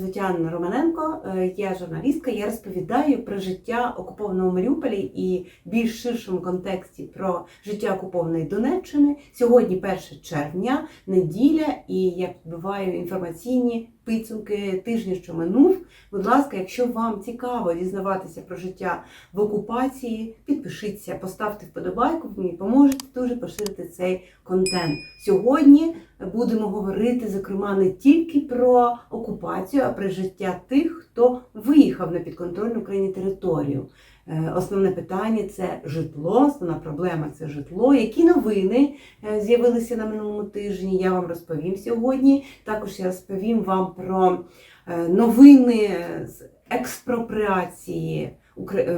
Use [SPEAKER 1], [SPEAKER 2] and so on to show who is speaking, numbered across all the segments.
[SPEAKER 1] звуть Анна Романенко, е, я журналістка. Я розповідаю про життя окупованого Маріуполі і більш ширшому контексті про життя окупованої Донеччини. Сьогодні 1 червня, неділя, і я підбиваю інформаційні підсумки тижня, що минув. Будь ласка, якщо вам цікаво дізнаватися про життя в окупації, підпишіться, поставте вподобайку, мені поможете дуже поширити цей контент. Сьогодні будемо говорити, зокрема, не тільки про окупацію, а про життя тих, хто виїхав на підконтрольну Україні територію. Е, Основне питання це житло, основна проблема це житло. Які новини е, з'явилися на минулому тижні? Я вам розповім сьогодні. Також я розповім вам про е, новини з експропріації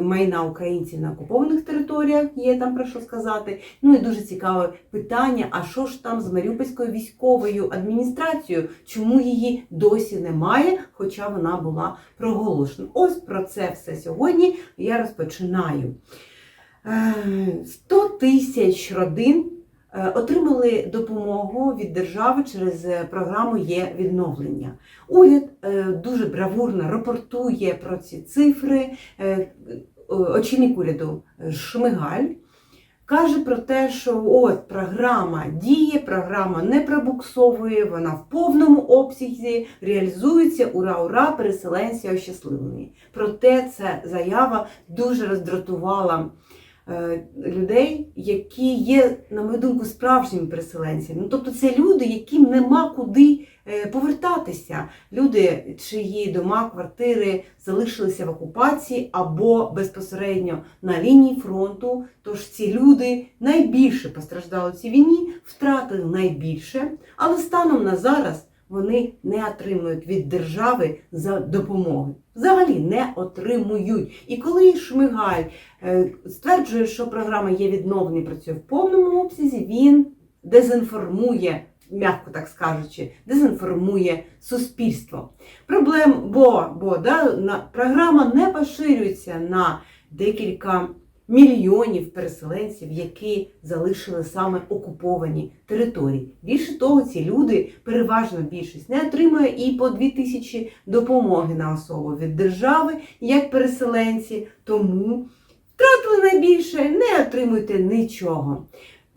[SPEAKER 1] майна українців на окупованих територіях. Є там про що сказати. Ну і дуже цікаве питання: а що ж там з Маріупольською військовою адміністрацією? Чому її досі немає, хоча вона була проголошена? Ось про це все сьогодні я розпочинаю. Е, 100 тисяч родин е, отримали допомогу від держави через е, програму є відновлення. Уряд е, дуже бравурно рапортує про ці цифри. Е, Очільник уряду е, Шмигаль каже про те, що от програма діє, програма не пробуксовує, вона в повному обсязі реалізується. Ура, ура, переселенці ощасливлені. Проте ця заява дуже роздратувала е, людей, які є, на мою думку, справжніми переселенцями. Ну, тобто це люди, яким нема куди е, повертатися. Люди, чиї дома, квартири залишилися в окупації або безпосередньо на лінії фронту. Тож ці люди найбільше постраждали в цій війні, втратили найбільше, але станом на зараз вони не отримують від держави за допомоги. Взагалі не отримують. І коли Шмигаль е, стверджує, що програма є відновлення, працює в повному обсязі, він дезінформує, м'яко так скажучи, дезінформує суспільство. Проблем, бо, бо да, на, програма не поширюється на декілька мільйонів переселенців, які залишили саме окуповані території. Більше того, ці люди, переважна більшість, не отримує і по 2 тисячі допомоги на особу від держави, як переселенці, тому втратили найбільше, не отримуйте нічого.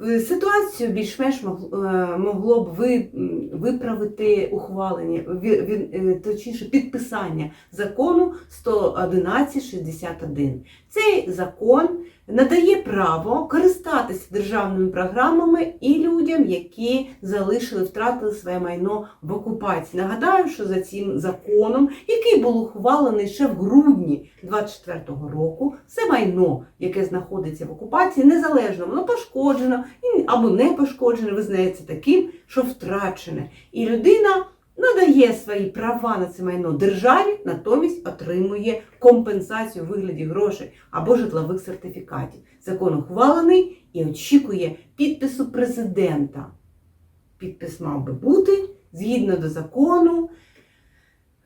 [SPEAKER 1] Е, Ситуацію більш-менш мог- е, могло б ви, виправити ухвалення, е, точніше підписання закону 11161. Цей закон надає право користатися державними програмами і людям, які залишили, втратили своє майно в окупації. Нагадаю, що за цим законом, який був ухвалений ще в грудні 24-го року, все майно, яке знаходиться в окупації, незалежно, воно пошкоджено або не пошкоджене, визнається таким, що втрачене. І людина надає свої права на це майно державі, натомість отримує компенсацію у вигляді грошей або житлових сертифікатів. Закон ухвалений і очікує підпису президента. Підпис мав би бути згідно до закону.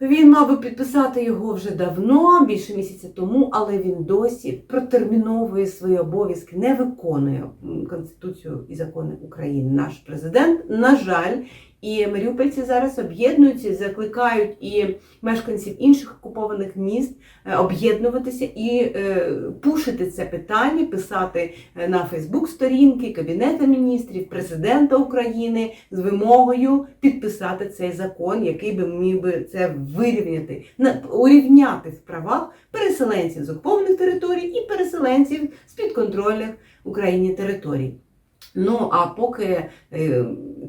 [SPEAKER 1] Він мав би підписати його вже давно, більше місяця тому, але він досі протерміновує свої обов'язки, не виконує Конституцію і закони України. Наш президент, на жаль, і маріупольці зараз об'єднуються, закликають і мешканців інших окупованих міст е, об'єднуватися і е, пушити це питання, писати е, на Фейсбук-сторінки Кабінету міністрів, президента України з вимогою підписати цей закон, який би міг би це вирівняти, на- урівняти в правах переселенців з окупованих територій і переселенців з підконтрольних Україні територій. Ну а поки е,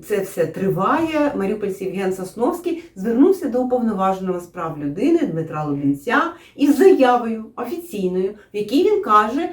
[SPEAKER 1] це все триває, маріупольці Євген Сосновський звернувся до уповноваженого справ людини Дмитра Лубінця із заявою офіційною, в якій він каже,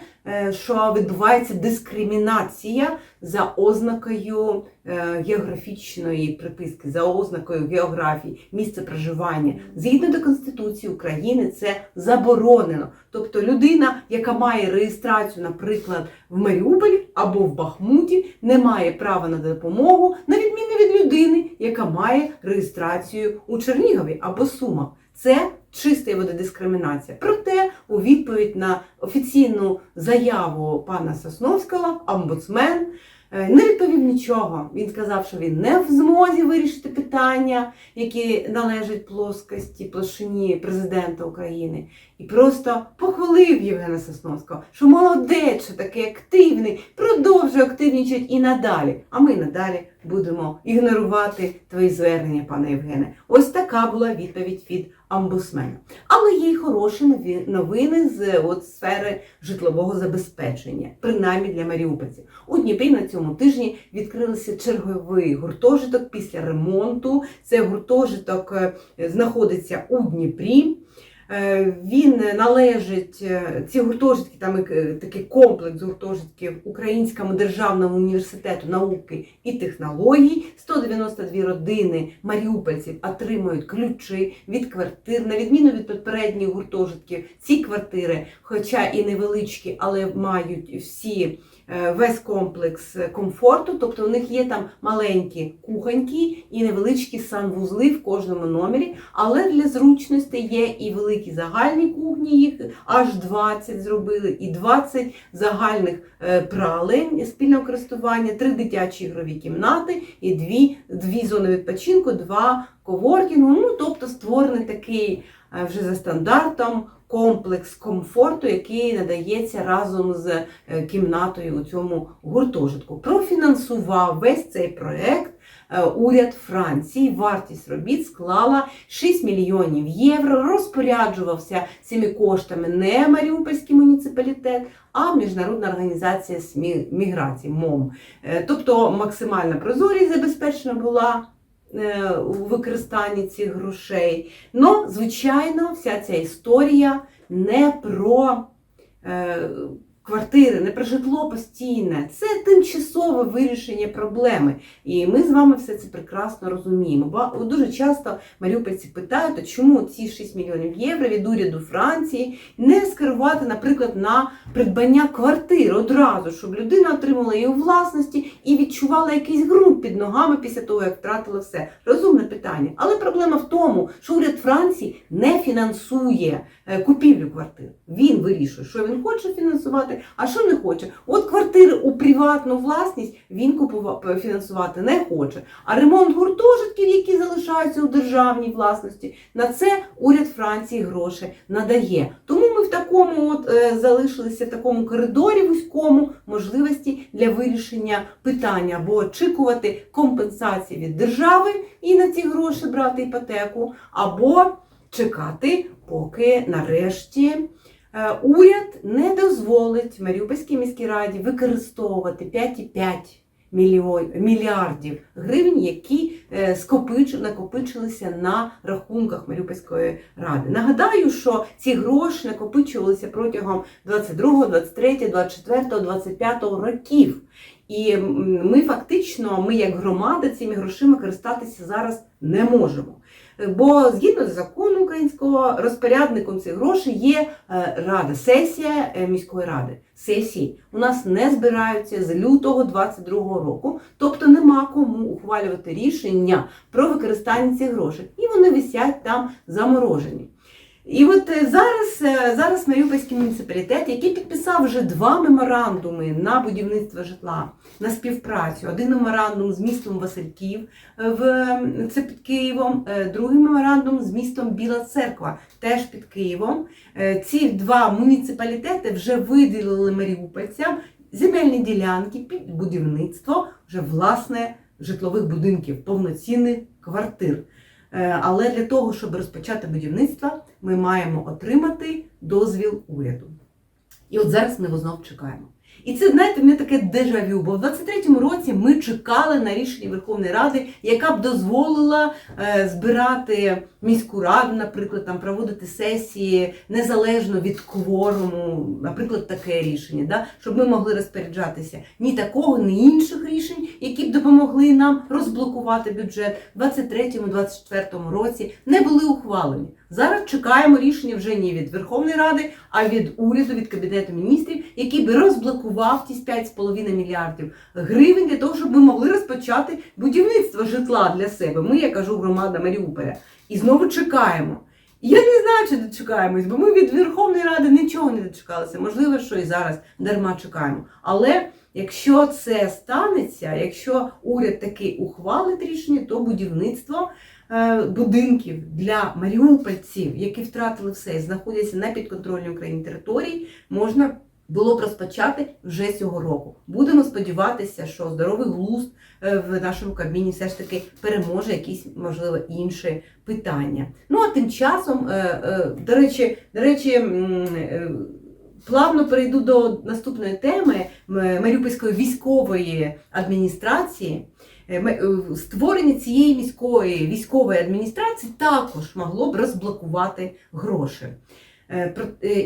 [SPEAKER 1] що відбувається дискримінація за ознакою е, географічної приписки, за ознакою географії, місця проживання. Згідно до Конституції України, це заборонено. Тобто людина, яка має реєстрацію, наприклад, в Маріуполі або в Бахмуті, не має права на допомогу, на відміну від людини, яка має реєстрацію у Чернігові або Сумах. Це чиста буде дискримінація. Проте, у відповідь на офіційну заяву пана Сосновського, омбудсмен е, не відповів нічого. Він сказав, що він не в змозі вирішити питання, які належать плоскості, площині президента України. І просто похвалив Євгена Сосновського, що молодець, що такий активний, продовжує активнічати і надалі. А ми надалі будемо ігнорувати твої звернення, пане Євгене. Ось така була відповідь від омбусмена. Але є й хороші новини з от, сфери житлового забезпечення, принаймні для маріупольців. У Дніпрі на цьому тижні відкрився черговий гуртожиток після ремонту. Цей гуртожиток е, знаходиться у Дніпрі. Е, Він належить е, ці гуртожитки, там е, такий комплекс гуртожитків Українському державному університету науки і технологій. 192 родини маріупольців отримують ключі від квартир. На відміну від попередніх гуртожитків, ці квартири, хоча і невеличкі, але мають всі. Е, Весь комплекс комфорту, тобто у них є там маленькі кухоньки і невеличкі санвузли в кожному номері, але для зручності є і великі загальні кухні, їх аж 20 зробили, і 20 загальних е, пралень спільного користування, три дитячі ігрові кімнати і дві, дві зони відпочинку, два коворкінгу. Ну, тобто створений такий е, вже за стандартом комплекс комфорту, який надається разом з е, кімнатою у цьому гуртожитку. Профінансував весь цей проект е, уряд Франції. Вартість робіт склала 6 мільйонів євро. Розпоряджувався цими коштами не Маріупольський муніципалітет, а Міжнародна організація міграції МОМ. Е, Тобто максимальна прозорість забезпечена була. Е, У використанні цих грошей. Ну, звичайно, вся ця історія не про е, квартири, не про житло постійне. Це тимчасове вирішення проблеми. І ми з вами все це прекрасно розуміємо. Бо дуже часто маріупольці питають, чому ці 6 мільйонів євро від уряду Франції не скерувати, наприклад, на придбання квартир одразу, щоб людина отримала її у власності і відчувала якийсь ґрунт під ногами після того, як втратила все. Розумне питання. Але проблема в тому, що уряд Франції не фінансує купівлю квартир. Він вирішує, що він хоче фінансувати, а що не хоче. От квартири у приватну власність він купувати фінансувати не хоче. А ремонт гуртожитків, які залишаються у державній власності, на це уряд Франції гроші надає. Тому ми в такому от е, залишилися в такому коридорі вузькому можливості для вирішення питання або очікувати компенсації від держави і на ці гроші брати іпотеку, або чекати, поки нарешті. е, Уряд не дозволить Маріупольській міській раді використовувати 5,5 мільйон, мільярдів гривень, які е, накопичилися на рахунках Маріупольської ради. Нагадаю, що ці гроші накопичувалися протягом 22, 23, 24, 25 років. І ми фактично, ми як громада цими грошима користатися зараз не можемо. Бо згідно з закону українського розпорядником цих грошей є е, рада, сесія е, міської ради. Сесії у нас не збираються з лютого 22 року, тобто нема кому ухвалювати рішення про використання цих грошей. І вони висять там заморожені. І от е, зараз, е, зараз Маріупольський муніципалітет, який підписав вже два меморандуми на будівництво житла, на співпрацю. Один меморандум з містом Васильків, е, в, це під Києвом, другий меморандум з містом Біла Церква, теж під Києвом. Ці два муніципалітети вже виділили маріупольцям земельні ділянки під будівництво вже власне житлових будинків, повноцінних квартир. Е, Але для того, щоб розпочати будівництво, ми маємо отримати дозвіл уряду. І от зараз ми його знов чекаємо. І це, знаєте, мене таке дежавю, бо в 23-му році ми чекали на рішення Верховної Ради, яка б дозволила е, збирати міську раду, наприклад, там проводити сесії незалежно від кворуму, наприклад, таке рішення, да? щоб ми могли розпоряджатися ні такого, ні інших рішень, які б допомогли нам розблокувати бюджет в 23-24 році, не були ухвалені. Зараз чекаємо рішення вже не від Верховної Ради, а від уряду, від Кабінету міністрів, який би розблокував ті 5,5 мільярдів гривень для того, щоб ми могли розпочати будівництво житла для себе. Ми, я кажу, громада Маріуполя. І знову чекаємо. Я не знаю, чи дочекаємось, бо ми від Верховної Ради нічого не дочекалися. Можливо, що і зараз дарма чекаємо. Але Якщо це станеться, якщо уряд таки ухвалить рішення, то будівництво е, будинків для маріупольців, які втратили все і знаходяться на підконтрольній Україні території, можна було б розпочати вже цього року. Будемо сподіватися, що здоровий глузд е, в нашому кабміні все ж таки переможе якісь, можливо, інші питання. Ну а тим часом, е, е, до речі, до речі, плавно перейду до наступної теми Маріупольської військової адміністрації. Створення цієї міської військової адміністрації також могло б розблокувати гроші.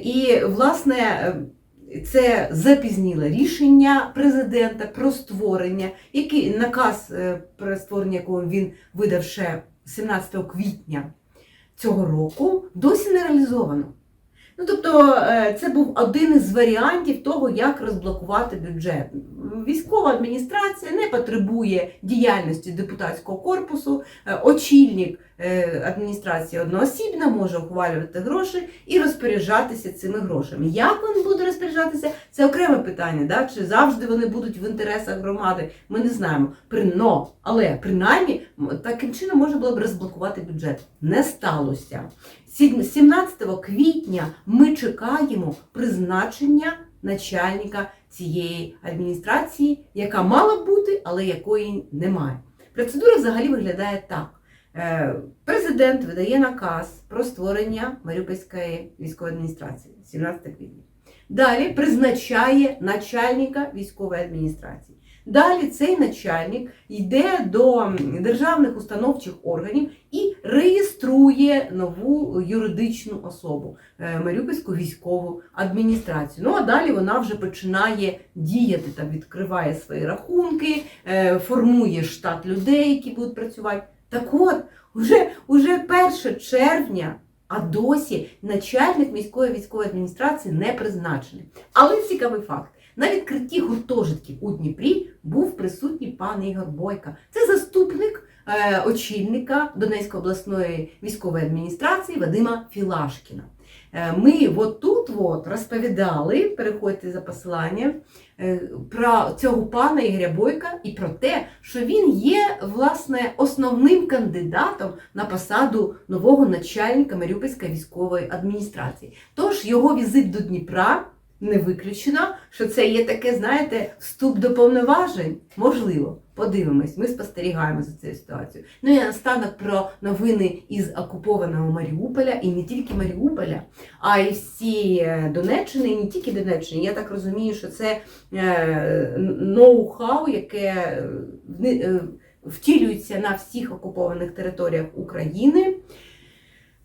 [SPEAKER 1] І, власне, це запізніле рішення президента про створення, який наказ е, про створення, якого він видав ще 17 квітня цього року, досі не реалізовано. Ну, тобто, е, це був один із варіантів того, як розблокувати бюджет. Військова адміністрація не потребує діяльності депутатського корпусу. Е, Очільник е, адміністрації одноосібно може ухвалювати гроші і розпоряджатися цими грошами. Як він буде розпоряджатися, це окреме питання. Да? Чи завжди вони будуть в інтересах громади? Ми не знаємо. Прино, але принаймні таким чином можна було б розблокувати бюджет. Не сталося. Сім- 17 квітня ми чекаємо призначення начальника цієї адміністрації, яка мала бути, але якої немає. Процедура взагалі виглядає так. Е, Президент видає наказ про створення Маріупольської військової адміністрації 17 квітня. Далі призначає начальника військової адміністрації. Далі цей начальник йде до державних установчих органів і реєструє нову юридичну особу е, Маріупольську військову адміністрацію. Ну а далі вона вже починає діяти, там відкриває свої рахунки, е, формує штат людей, які будуть працювати. Так от, уже, уже 1 червня, а досі начальник міської військової адміністрації не призначений. Але цікавий факт. На відкритті гуртожитків у Дніпрі був присутній пан Ігор Бойка. Це заступник е, очільника Донецької обласної військової адміністрації Вадима Філашкіна. Е, ми от тут от розповідали, переходьте за посиланням, е, про цього пана Ігоря Бойка і про те, що він є власне основним кандидатом на посаду нового начальника Маріупольської військової адміністрації. Тож його візит до Дніпра не виключено, що це є таке, знаєте, вступ до повноважень. Можливо, подивимось, ми спостерігаємо за цією ситуацією. Ну і наостанок про новини із окупованого Маріуполя, і не тільки Маріуполя, а й всі е, Донеччини, і не тільки Донеччини. Я так розумію, що це е, ноу-хау, яке е, втілюється на всіх окупованих територіях України.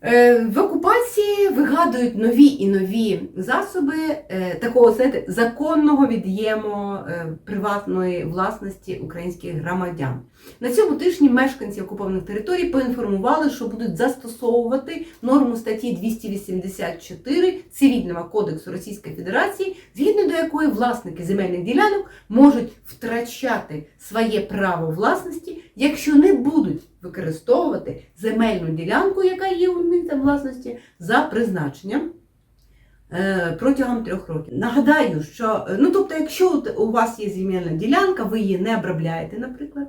[SPEAKER 1] Е, В окупації вигадують нові і нові засоби е, такого знаєте, законного від'єму е, приватної власності українських громадян. На цьому тижні мешканці окупованих територій поінформували, що будуть застосовувати норму статті 284 Цивільного кодексу Російської Федерації, згідно до якої власники земельних ділянок можуть втрачати своє право власності, якщо не будуть використовувати земельну ділянку, яка є у них там власності, за призначенням. е, Протягом трьох років. Нагадаю, що е, ну тобто, якщо у вас є земельна ділянка, ви її не обробляєте, наприклад,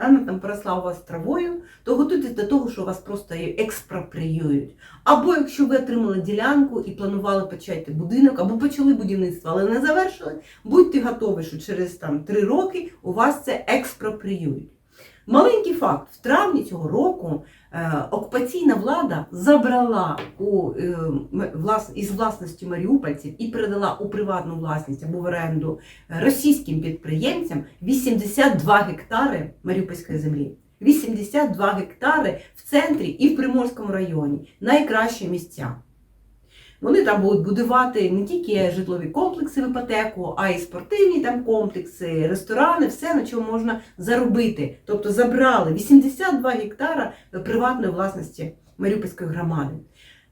[SPEAKER 1] вона там поросла у вас травою, то готуйтесь до того, що вас просто її експропріюють. Або якщо ви отримали ділянку і планували почати будинок, або почали будівництво, але не завершили, будьте готові, що через там три роки у вас це експропріюють. Маленький факт: в травні цього року е, окупаційна влада забрала у, е, із власності маріупольців і передала у приватну власність або в оренду е, російським підприємцям 82 гектари маріупольської землі. 82 гектари в центрі і в Приморському районі. Найкращі місця. Вони там будуть будувати не тільки житлові комплекси в іпотеку, а й спортивні там комплекси, ресторани, все на чому можна заробити. Тобто забрали 82 гектара приватної власності Маріупольської громади.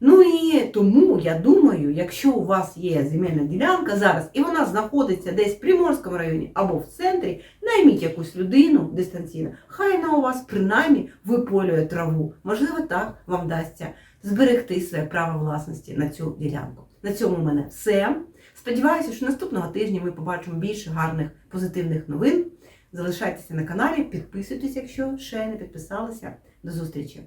[SPEAKER 1] Ну і тому я думаю, якщо у вас є земельна ділянка зараз і вона знаходиться десь в Приморському районі або в центрі, найміть якусь людину дистанційно, хай вона у вас принаймні виполює траву. Можливо, так вам вдасться зберегти своє право власності на цю ділянку. На цьому в мене все. Сподіваюся, що наступного тижня ми побачимо більше гарних позитивних новин. Залишайтеся на каналі, підписуйтесь, якщо ще не підписалися. До зустрічі!